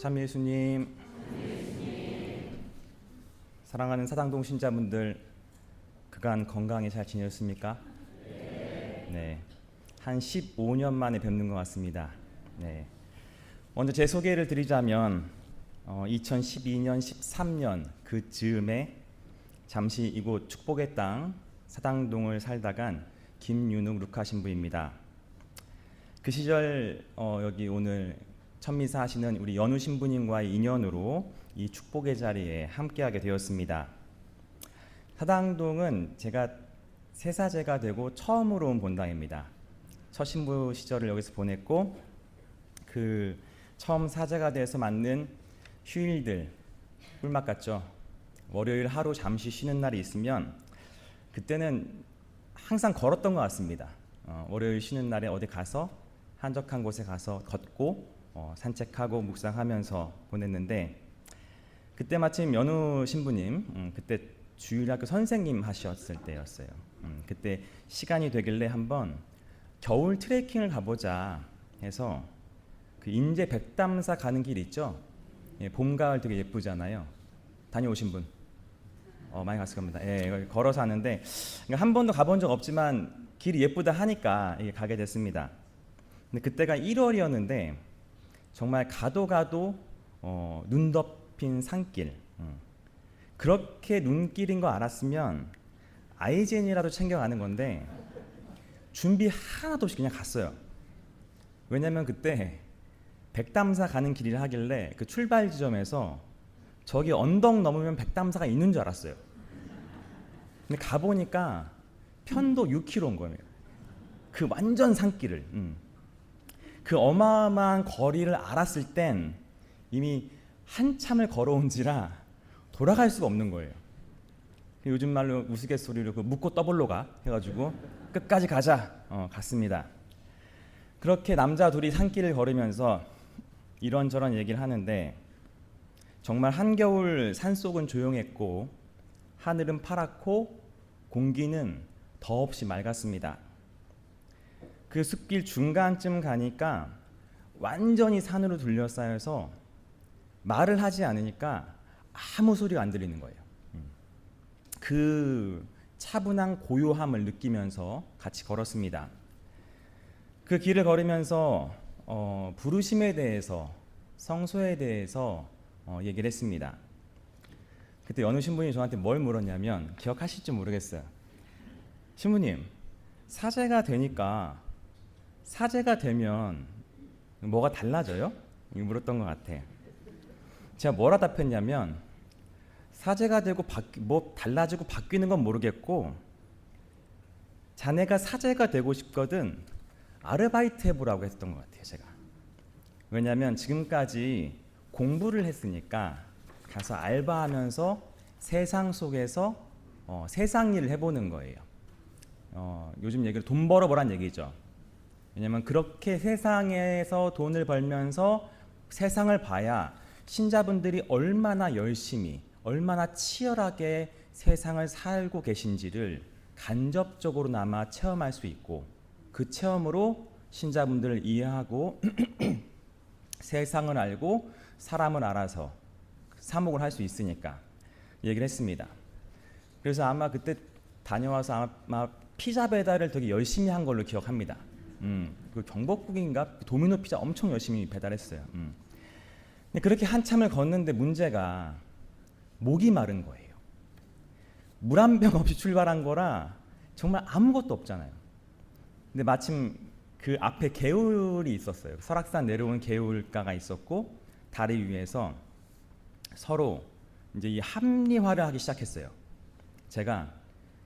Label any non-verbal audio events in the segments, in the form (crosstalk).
참 예수님, 사랑하는 사당동 신자분들 그간 건강히 잘 지내셨습니까? 네. 한 15년 만에 뵙는 것 같습니다. 네. 먼저 제 소개를 드리자면 어, 2012년 13년 그 즈음에 잠시 이곳 축복의 땅 사당동을 살다간 김윤욱 루카 신부입니다. 그 시절 어, 여기 오늘 천미사 하시는 우리 연우 신부님과의 인연으로 이 축복의 자리에 함께하게 되었습니다. 사당동은 제가 세사제가 되고 처음으로 온 본당입니다. 첫 신부 시절을 여기서 보냈고 그 처음 사제가 돼서 맞는 휴일들 꿀맛 같죠. 월요일 하루 잠시 쉬는 날이 있으면 그때는 항상 걸었던 것 같습니다. 어, 월요일 쉬는 날에 어디 가서 한적한 곳에 가서 걷고 어, 산책하고 묵상하면서 보냈는데 그때 마침 연우 신부님 음, 그때 주일학교 선생님 하셨을 때였어요. 음, 그때 시간이 되길래 한번 겨울 트레킹을 가보자 해서 그 인제 백담사 가는 길 있죠. 예, 봄 가을 되게 예쁘잖아요. 다녀오신 분? 어, 많이 갔을 겁니다. 예, 걸어서 하는데 그러니까 한 번도 가본 적 없지만 길이 예쁘다 하니까 가게 됐습니다. 근데 그때가 1월이었는데 정말 가도 가도 어, 눈 덮인 산길. 음. 그렇게 눈길인 거 알았으면 아이젠이라도 챙겨가는 건데 준비 하나도 없이 그냥 갔어요. 왜냐면 그때 백담사 가는 길이라 하길래 그 출발 지점에서 저기 언덕 넘으면 백담사가 있는 줄 알았어요. 근데 가 보니까 편도 6km인 거예요. 그 완전 산길을. 음. 그 어마어마한 거리를 알았을 땐 이미 한참을 걸어온지라 돌아갈 수가 없는 거예요. 요즘 말로 우스갯소리로 그 묻고 떠볼로 가 해가지고 끝까지 가자 어, 갔습니다. 그렇게 남자 둘이 산길을 걸으면서 이런저런 얘기를 하는데 정말 한겨울 산속은 조용했고 하늘은 파랗고 공기는 더없이 맑았습니다. 그 숲길 중간쯤 가니까 완전히 산으로 둘러싸여서 말을 하지 않으니까 아무 소리가 안 들리는 거예요. 음. 그 차분한 고요함을 느끼면서 같이 걸었습니다. 그 길을 걸으면서 어, 부르심에 대해서 성소에 대해서 어, 얘기를 했습니다. 그때 어느 신부님이 저한테 뭘 물었냐면 기억하실지 모르겠어요. 신부님 사제가 되니까 사제가 되면 뭐가 달라져요? 물었던 것 같아. 제가 뭐라 답했냐면 사제가 되고 바뀌, 뭐 달라지고 바뀌는 건 모르겠고 자네가 사제가 되고 싶거든 아르바이트 해보라고 했던 것 같아요 제가 왜냐하면 지금까지 공부를 했으니까 가서 알바하면서 세상 속에서 어, 세상 일을 해보는 거예요 어, 요즘 얘기로 돈 벌어보란 얘기죠 왜냐하면 그렇게 세상에서 돈을 벌면서 세상을 봐야 신자분들이 얼마나 열심히 얼마나 치열하게 세상을 살고 계신지를 간접적으로나마 체험할 수 있고 그 체험으로 신자분들을 이해하고 (clears throat) 세상을 알고 사람을 알아서 사목을 할 수 있으니까 얘기를 했습니다. 그래서 아마 그때 다녀와서 아마 피자 배달을 되게 열심히 한 걸로 기억합니다. 음, 그 경복궁인가 도미노 피자 엄청 열심히 배달했어요. 음. 근데 그렇게 한참을 걷는데 문제가 목이 마른 거예요. 물 한 병 없이 출발한 거라 정말 아무것도 없잖아요. 근데 마침 그 앞에 개울이 있었어요. 설악산 내려오는 개울가가 있었고 다리 위에서 서로 이제 이 합리화를 하기 시작했어요. 제가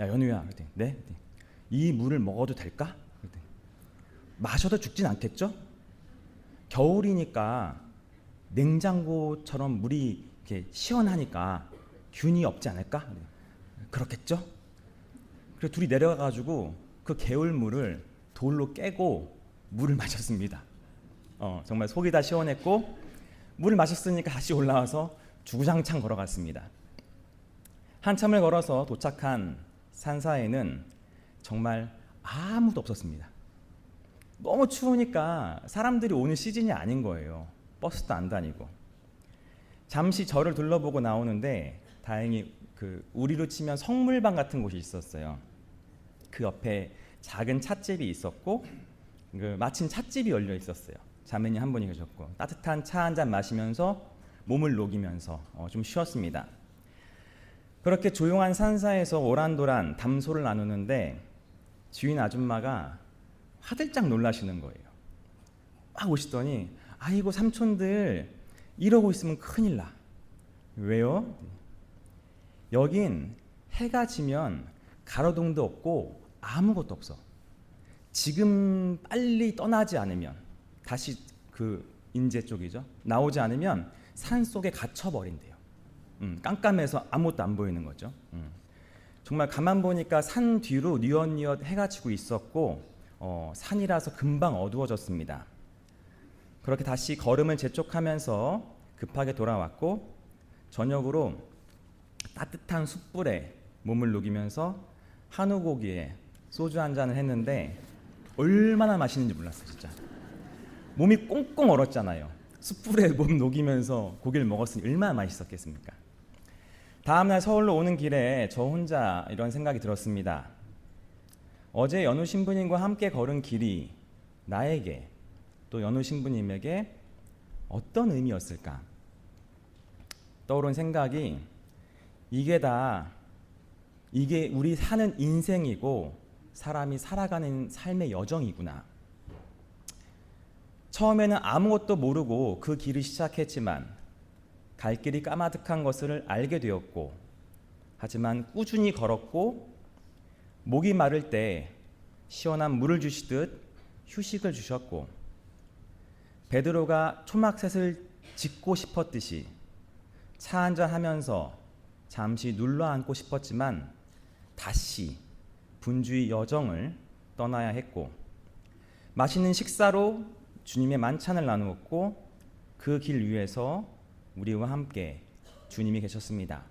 야 연우야, 그랬더니 네, 이 물을 먹어도 될까? 마셔도 죽진 않겠죠? 겨울이니까 냉장고처럼 물이 이렇게 시원하니까 균이 없지 않을까? 그렇겠죠? 그래서 둘이 내려가가지고 그 개울물을 돌로 깨고 물을 마셨습니다. 어, 정말 속이 다 시원했고 물을 마셨으니까 다시 올라와서 주구장창 걸어갔습니다. 한참을 걸어서 도착한 산사에는 정말 아무도 없었습니다. 너무 추우니까 사람들이 오는 시즌이 아닌 거예요. 버스도 안 다니고. 잠시 절을 둘러보고 나오는데 다행히 그 우리로 치면 성물방 같은 곳이 있었어요. 그 옆에 작은 찻집이 있었고 그 마침 찻집이 열려 있었어요. 자매님 한 분이 계셨고 따뜻한 차 한 잔 마시면서 몸을 녹이면서 어, 좀 쉬었습니다. 그렇게 조용한 산사에서 오란도란 담소를 나누는데 주인 아줌마가 화들짝 놀라시는 거예요. 막 오시더니 아이고 삼촌들 이러고 있으면 큰일 나. 왜요? 여긴 해가 지면 가로등도 없고 아무것도 없어. 지금 빨리 떠나지 않으면 다시 그 인제 쪽이죠. 나오지 않으면 산 속에 갇혀 버린대요. 음, 깜깜해서 아무것도 안 보이는 거죠. 음. 정말 가만 보니까 산 뒤로 뉘엿뉘엿 해가 지고 있었고 어, 산이라서 금방 어두워졌습니다. 그렇게 다시 걸음을 재촉하면서 급하게 돌아왔고 저녁으로 따뜻한 숯불에 몸을 녹이면서 한우 고기에 소주 한 잔을 했는데 얼마나 맛있는지 몰랐어요, 진짜. 몸이 꽁꽁 얼었잖아요. 숯불에 (laughs) 몸 녹이면서 고기를 먹었으니 얼마나 맛있었겠습니까? 다음날 서울로 오는 길에 저 혼자 이런 생각이 들었습니다. 어제 연우 신부님과 함께 걸은 길이 나에게 또 연우 신부님에게 어떤 의미였을까? 떠오른 생각이 이게 다 이게 우리 사는 인생이고 사람이 살아가는 삶의 여정이구나. 처음에는 아무것도 모르고 그 길을 시작했지만 갈 길이 까마득한 것을 알게 되었고 하지만 꾸준히 걸었고 목이 마를 때 시원한 물을 주시듯 휴식을 주셨고 베드로가 초막셋을 짓고 싶었듯이 차 한잔 하면서 잠시 눌러 앉고 싶었지만 다시 분주의 여정을 떠나야 했고 맛있는 식사로 주님의 만찬을 나누었고 그 길 위에서 우리와 함께 주님이 계셨습니다.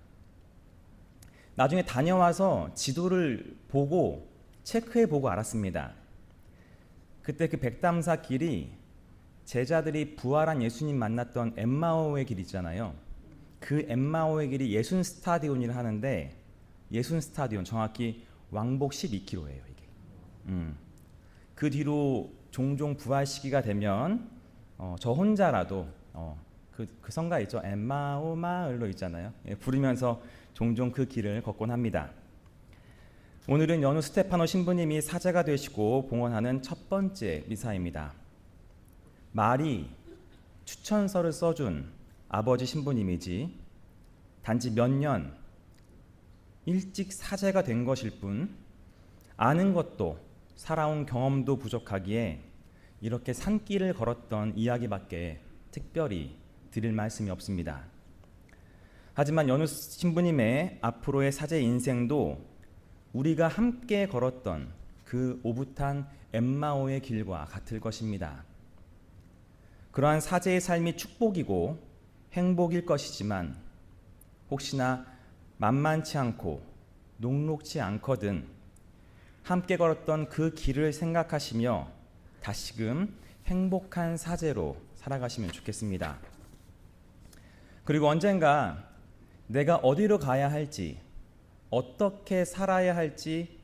나중에 다녀와서 지도를 보고 체크해 보고 알았습니다. 그때 그 백담사 길이 제자들이 부활한 예수님 만났던 엠마오의 길 있잖아요. 그 엠마오의 길이 예순 스타디온이라 하는데 예순 스타디온 정확히 왕복 12km예요 이게. 음. 그 뒤로 종종 부활 시기가 되면 어, 저 혼자라도 어, 그, 그 성가 있죠 엠마오 마을로 있잖아요. 예, 부르면서 종종 그 길을 걷곤 합니다. 오늘은 연우 스테파노 신부님이 사제가 되시고 봉헌하는 첫 번째 미사입니다. 말이 추천서를 써준 아버지 신부님이지 단지 몇 년 일찍 사제가 된 것일 뿐 아는 것도 살아온 경험도 부족하기에 이렇게 산길을 걸었던 이야기밖에 특별히 드릴 말씀이 없습니다. 하지만 연우 신부님의 앞으로의 사제 인생도 우리가 함께 걸었던 그 오붓한 엠마오의 길과 같을 것입니다. 그러한 사제의 삶이 축복이고 행복일 것이지만 혹시나 만만치 않고 녹록지 않거든 함께 걸었던 그 길을 생각하시며 다시금 행복한 사제로 살아가시면 좋겠습니다. 그리고 언젠가 내가 어디로 가야 할지 어떻게 살아야 할지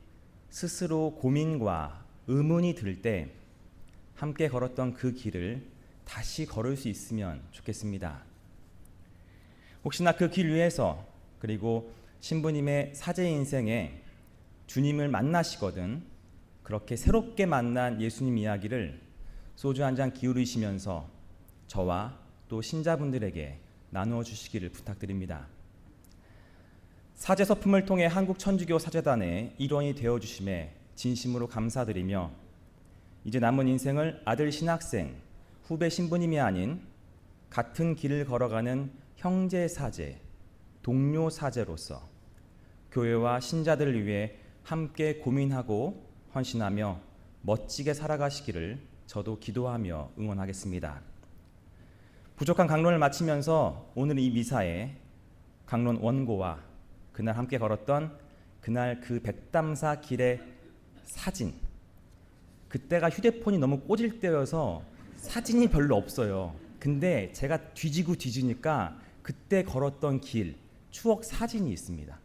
스스로 고민과 의문이 들 때 함께 걸었던 그 길을 다시 걸을 수 있으면 좋겠습니다. 혹시나 그 길 위에서 그리고 신부님의 사제 인생에 주님을 만나시거든 그렇게 새롭게 만난 예수님 이야기를 소주 한 잔 기울이시면서 저와 또 신자분들에게 나누어 주시기를 부탁드립니다. 사제 서품을 통해 한국 천주교 사제단의 일원이 되어 주심에 진심으로 감사드리며 이제 남은 인생을 아들 신학생, 후배 신부님이 아닌 같은 길을 걸어가는 형제 사제, 동료 사제로서 교회와 신자들을 위해 함께 고민하고 헌신하며 멋지게 살아가시기를 저도 기도하며 응원하겠습니다. 부족한 강론을 마치면서 오늘 이 미사에 강론 원고와 그날 함께 걸었던 그날 그 백담사 길의 사진 그때가 휴대폰이 너무 꽂을 때여서 사진이 별로 없어요. 근데 제가 뒤지고 뒤지니까 그때 걸었던 길 추억 사진이 있습니다.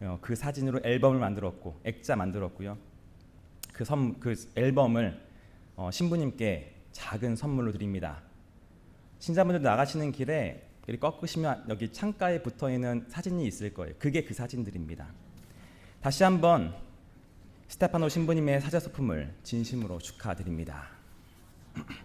어, 그 사진으로 앨범을 만들었고 액자 만들었고요. 그, 선, 그 앨범을 어, 신부님께 작은 선물로 드립니다. 신자분들 나가시는 길에 이렇게 꺾으시면 여기 창가에 붙어 있는 사진이 있을 거예요. 그게 그 사진들입니다. 다시 한번 스테파노 신부님의 사제소품을 진심으로 축하드립니다. (clears throat)